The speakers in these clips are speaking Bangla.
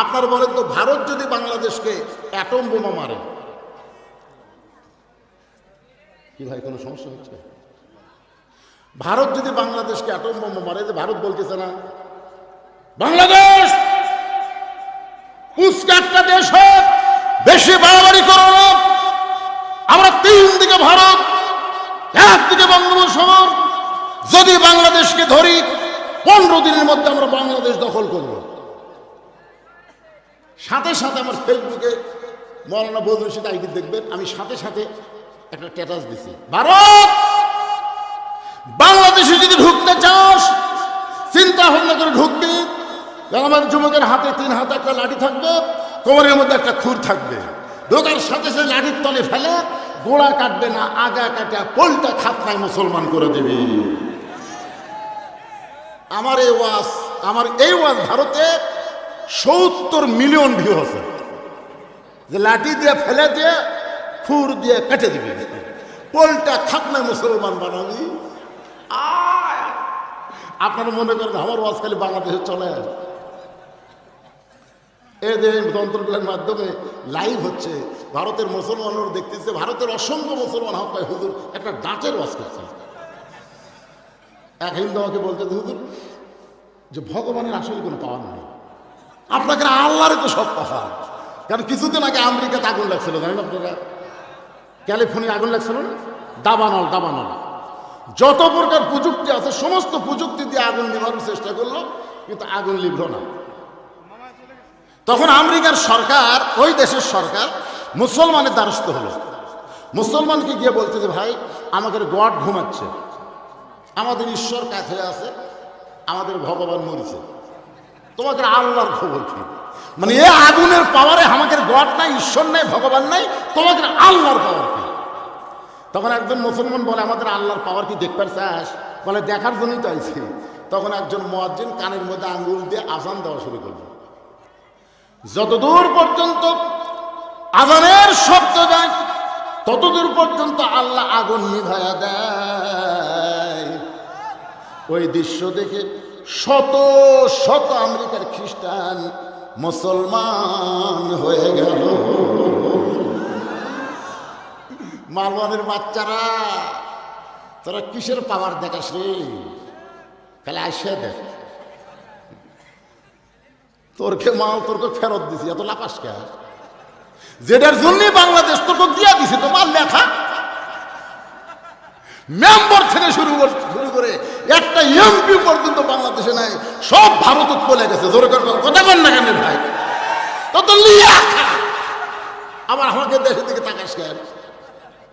আপনার বলেন তো ভারত যদি বাংলাদেশকে অ্যাটম বোমা মারে, কি ভাই, কোনো সমস্যা হচ্ছে? ভারত যদি বাংলাদেশকে অ্যাটম বোমা মারে যে ভারত বলতেছে না, বাংলাদেশ পুস্কারটা দেশ হোক, বেশি বাড়াবাড়ি করো আমরা তিন দিকে ভারত একদিকে বঙ্গোপসাগর যদি বাংলাদেশকে ধরি, পনেরো দিনের মধ্যে আমরা বাংলাদেশ দখল করব। সাথে সাথে আমার ফেসবুকে মৌলানা বদরুল রশিদ আইডি দেখবেন, আমি সাথে সাথে একটা স্ট্যাটাস দিছি। ভারত! বাংলাদেশে যদি ঢুকতে চাস, চিন্তা ভাবনা করে ঢুকবি। আমার যুবকের হাতে তিন হাতে, একটা লাঠি থাকবে, কোমরের মধ্যে একটা খুর থাকবে। ঢোকার সাথে সাথে লাঠির তলে ফেলে, গোড়া কাটবে না, আগা কাটা, পোলটা খাতনায় মুসলমান করে দেবে। আমার এই ওয়াজ, আমার এই ওয়াজ ভারতে সত্তর মিলিয়ন ভিউ আছে। যে লাঠি দিয়ে ফেলে দিয়ে ফুর দিয়ে কেটে দিবে। পোলটা খাতনায় মুসলমান বানাবি! আপনারা মনে করেন আমার ওয়াজ খালি বাংলাদেশে চলে। এই যে যন্ত্রগুলোর মাধ্যমে লাইভ হচ্ছে। ভারতের মুসলমানরা দেখতেছে, ভারতের অসংখ্য মুসলমান হাত পায়। হুজুর, একটা দাঁতের ওয়াজ করছে। এক হিন্দু আমাকে বলতে হুজুর, যে ভগবানের আসলে কোনো পাওয়ার নেই। আপনাকে আল্লাহরে তো সব পাওয়া কারণ কিছুদিন আগে আমেরিকাতে আগুন লাগছিল, জানেন আপনারা? ক্যালিফোর্নিয়া আগুন লাগছিল না? দাবানল দাবানল। যত প্রকার প্রযুক্তি আছে, সমস্ত প্রযুক্তি দিয়ে আগুন নেওয়ার চেষ্টা করল, কিন্তু আগুন লিভল না। তখন আমেরিকার সরকার, ওই দেশের সরকার মুসলমানের দ্বারস্থ হলো। মুসলমানকে গিয়ে বলতে যে, ভাই, আমাদের গড ঘুমাচ্ছে। আমাদের ঈশ্বর কাছে আছে, আমাদের ভগবান মরেছে। তোমাদের আল্লাহর খবর কি? মানে এ আগুনের পাওয়ারে আমাদের গড নাই, ঈশ্বর নাই, ভগবান নাই, তোমাদের আল্লাহর পাওয়ার কি? তখন একজন মুসলমান বলে, আমাদের আল্লাহর পাওয়ার কি দেখবার চাস? বলে, দেখার জন্যই তো আইছি। তখন একজন মোয়াজ্জিন কানের মধ্যে আঙ্গুল দিয়ে আজান দেওয়া শুরু করল। যতদূর পর্যন্ত আজানের শব্দ যায়, ততদূর পর্যন্ত আল্লাহ আগুন নিভায়া দেয়। ওই দৃশ্য দেখে শত শত আমেরিকার খ্রিস্টান মুসলমান হয়ে গেল। মালবানের বাচ্চারা, তোরা কিসের পাওয়ার দেখাস রে? খালি আসে দেখ তোরকে মাল, তোরকে ফেরত দিছি, এত লাপাস কে? যেটার জন্যই বাংলাদেশ তোরকে দিয়া দিছি তো মাল লেখা। মেম্বার থেকে শুরু করে শুরু করে একটা এমপি পর্যন্ত বাংলাদেশে নাই, সব ভারত চলে গেছে। জোরে করে কথা- বল না কেন ভাই? তত লিয়া আবার আমাকে দেশের দিকে তাকাস কেন?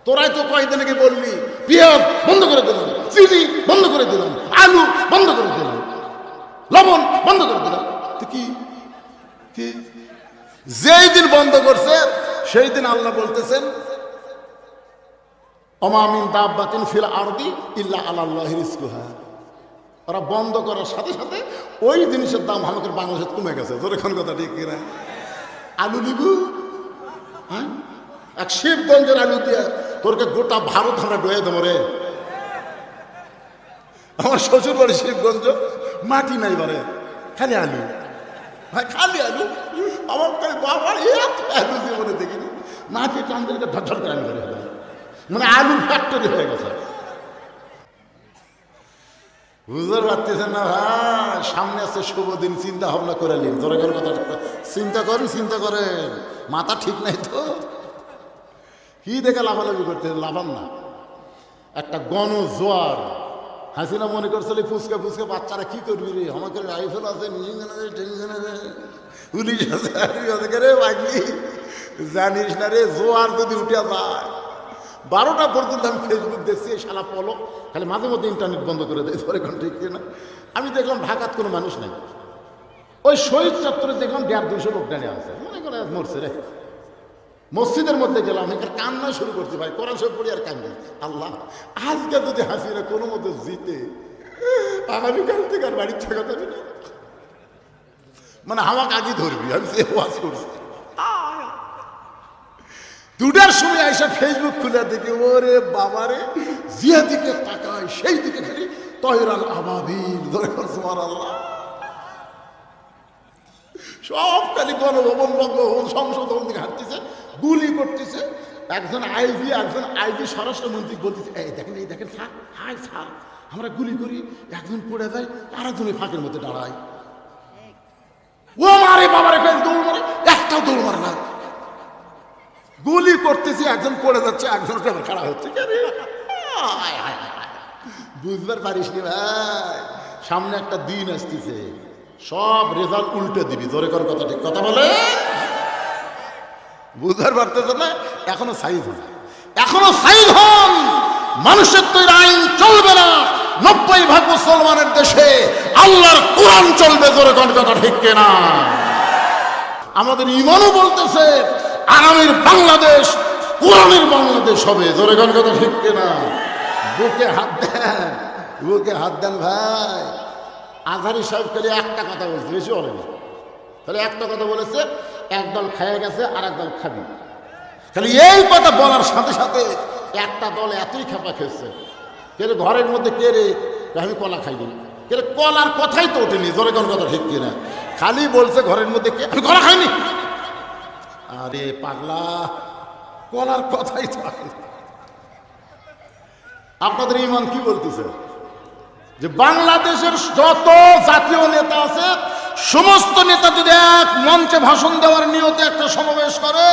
তোরাই তো কয়েকদিন আগে বললি, পেঁয়াজ বন্ধ করে দিলাম, চিনি বন্ধ করে দিলাম, আলু বন্ধ করে দিলাম, লবণ বন্ধ করে দিলাম। কি? যেই দিন বন্ধ করছে, সেই দিন আল্লাহ বলতেছেন অমামিন দাব্বাতিন ফিল আরদি ইল্লা আল্লাহ রিস্কুহা ওরা বন্ধ করার সাথে সাথে ওই জিনিসের দাম আমাদের বাংলাদেশে কমে গেছে। যেরকম কথা ঠিক কিনা? আলু নিবু? হ্যাঁ? এক শিবগঞ্জের আলু দিয়ে তোরকে গোটা ভারত আমরা ডয়ে দেবো রে। আমার শ্বশুর বাড়ি শিবগঞ্জ মাটি নাই বারে। খালি আলু। ভাই, খালি আলু? আমার বাবা এত আলু জীবনে দেখিনি। মাটি টান দিলে করে আমি করে। মানে আলুর ফ্যাক্টরি হয়ে গেছে। বুঝতে পারতেছেন না ভাই? সামনে আছে শুভ দিন চিন্তা ভাবনা করে নিন। তোরা কথা চিন্তা করেন চিন্তা করেন। মাথা ঠিক নাই তো? কি দেখে লাফালাফি করতে লাফান না। একটা গণ জোয়ার হাসিনা মনে করছিল এই ফুচকা ফুচকা, বাচ্চারা কি করবি রে? আমাকে রাইফেল আছে ইঞ্জিন আছে টেনশন আছে। পুলিশ আছে জানিস না রে, জোয়ার যদি উঠে যায়। বারোটা পর্যন্ত আমি ফেসবুক দেখছি, এই শালা পলক। খালি মাঝে মধ্যে ইন্টারনেট বন্ধ করে দেয়, ধরে কোন ঠিক না আমি দেখলাম ঢাকাত কোনো মানুষ নেই। ওই শহীদ চত্বরে দেখলাম দেড় দুশো লোক দাঁড়িয়ে আছে। মনে করে মরছে রে। মসজিদের মধ্যে গেলাম, এখানে কান্না শুরু করছি ভাই। কোরআন শরীফ পড়ি আর কান্দি। আল্লাহ, আজকে যদি হাসিনা কোনো মতো জিতে আগামীকাল থেকে আর বাড়ির থাকা যাবে না। মানে আমাকে আগে ধরবি, আমি সে ওয়াজ করছি। দুটার সময় এসে ফেসবুক খুলে দেখি, ওরে বাবারে যে দিকে তাকায় সেই দিকে খালি তহিরাল আবাবিল ধরে আল্লাহ সব খালি গণভবন বঙ্গভবন সংসদ দিকে হাঁটতেছে, গুলি করতেছে। একজন আইজি একজন আইজি স্বরাষ্ট্রমন্ত্রী বলতেছে, এই দেখেন এই দেখেন, স্যার হাই স্যার, আমরা গুলি করি, একজন পড়ে যায় আরেকজনের ফাঁকের মধ্যে দাঁড়ায়। ও মারে, বাবারে, ফের দৌড় মারে একটাও দৌড় মারে না। গুলি করতেছি, একজন পড়ে যাচ্ছে একজন খাড়া হচ্ছে। বুঝবার পারিস নি ভাই? সামনে একটা দিন আসতেছে। সব রেজাল্ট উল্টে দিবি, জোরে কোন কথা ঠিক কথা বলে। বুঝতে পারতেছে না? এখনও সাইজ হন এখনও সাইজ হন! মানুষের তৈরি আইন চলবে না। নব্বই ভাগ মুসলমানের দেশে আল্লাহর কোরআন চলবে, জোরে কোন কথা ঠিক কেনা? আমাদের ইমানও বলতেছে আগামীর বাংলাদেশ কোরআনের বাংলাদেশ হবে। জোরে কোন কথা ঠিক কেনা? বুকে হাত দেন, বুকে হাত দেন ভাই। আজহারি সাহেব খালি একটা কথা বলছে, বেশি বলেনি তাহলে একটা কথা বলেছে একদল খেয়ে গেছে আর একদল খাবি। তাহলে এই কথা বলার সাথে সাথে একটা দল এতই খেপা খেয়েছে। কে রে, ঘরের মধ্যে কে রে? আমি কলা খাইনি। কে রে, কলার কথাই তো ওঠেনি, জোরে কোন কথা ঠিক কিনা? খালি বলছে ঘরের মধ্যে কে? আমি কলা খাইনি। আরে পাগলা কলার কথাই আপনাদের ইমান কি বলতেছে? যে বাংলাদেশের যত জাতীয় নেতা আছে, সমস্ত নেতা যদি এক মঞ্চে ভাষণ দেওয়ার নিয়তে একটা সমাবেশ করে,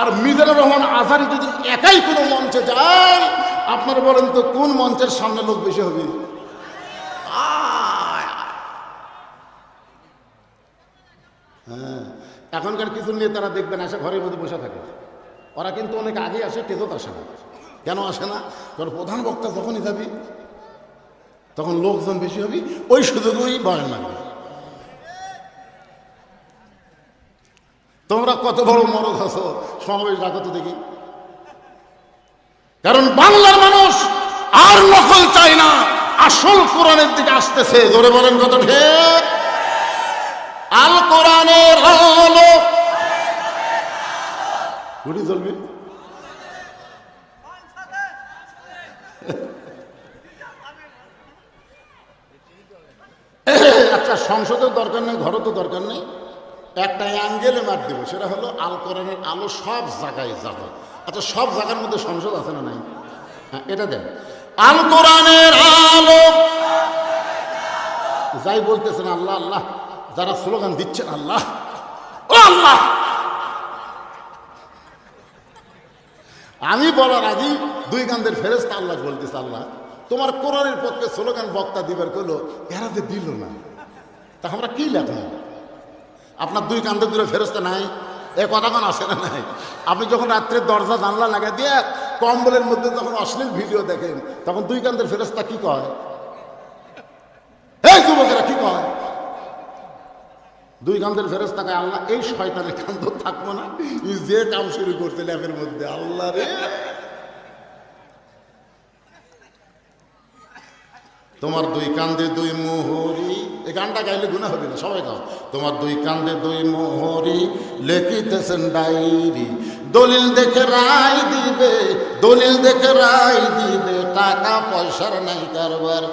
আর মিজানুর রহমান আজহারি যদি একাই কোনো মঞ্চে যায়, আপনারা বলেন তো কোন মঞ্চের সামনে লোক বেশি হবে। হ্যাঁ এখনকার কিছু নেতারা দেখবেন এসে ঘরের মধ্যে বসে থাকে। ওরা কিন্তু অনেক আগে আসে, টেজত আসে না। কেন আসে না? কারণ প্রধান বক্তা যখনই যাবি, তখন লোকজন বেশি হবে, ওই সুযোগই বয়ান লাগবে তোমরা কত বড় মরদ আছো, সমাবেশ ডাকো তো দেখি। কারণ বাংলার মানুষ আর নকল চায় না, আসল কোরআনের দিকে আসতেছে। জোরে বলেন কত ঠিক? আল কোরআনের আলো। ঘুরি চলবি আচ্ছা সংসদের দরকার নেই, ঘরও তো দরকার নেই। একটা অ্যাঙ্গেলে মার দেবো, সেটা হলো আল কোরআনের আলো সব জায়গায় যাবে। আচ্ছা সব জায়গার মধ্যে সংসদ আছে না নাই? হ্যাঁ এটা দেন। আল কোরআনের আলো। যাই বলতেছেন আল্লাহ আল্লাহ। যারা স্লোগান দিচ্ছেন আল্লাহ। ও আল্লাহ! আমি বলার আগেই দুই কান্দের ফেরেস্তা আল্লাহ বলতেছে, আল্লাহ, তোমার কোরআনের পক্ষে স্লোগান বক্তা দিবার করল এরা যে দিল না। তা আমরা কি লেখা আপনার দুই কান্দে দূরে ফেরস্তা নাই? এ কথা কোন আসে না নাই? আপনি যখন রাত্রে দরজা জানলা লাগা দিয়ে কম্বলের মধ্যে যখন অশ্লীল ভিডিও দেখেন, তখন দুই কান্দের ফেরস্তা কি কয়? এই যুবকেরা কি কয়? দুই কান্দের ফেরস্তা কয়, আল্লাহ, এই শয়তানের কান্দ থাকব না। যে কাম শুরু করতে ল্যাপের মধ্যে, আল্লাহ রে। তোমার দুই কান্দে দুই মোহরি, এই গানটা গাইলে গুণা হবে না, সবাই গাও। তোমার দুই কান্দে দুই মোহরি, লেখিতেছেন ডায়েরি। দলিল দেখে রায় দিবে, দলিল দেখে রায় দিবে, টাকা পয়সার নাই কারবার।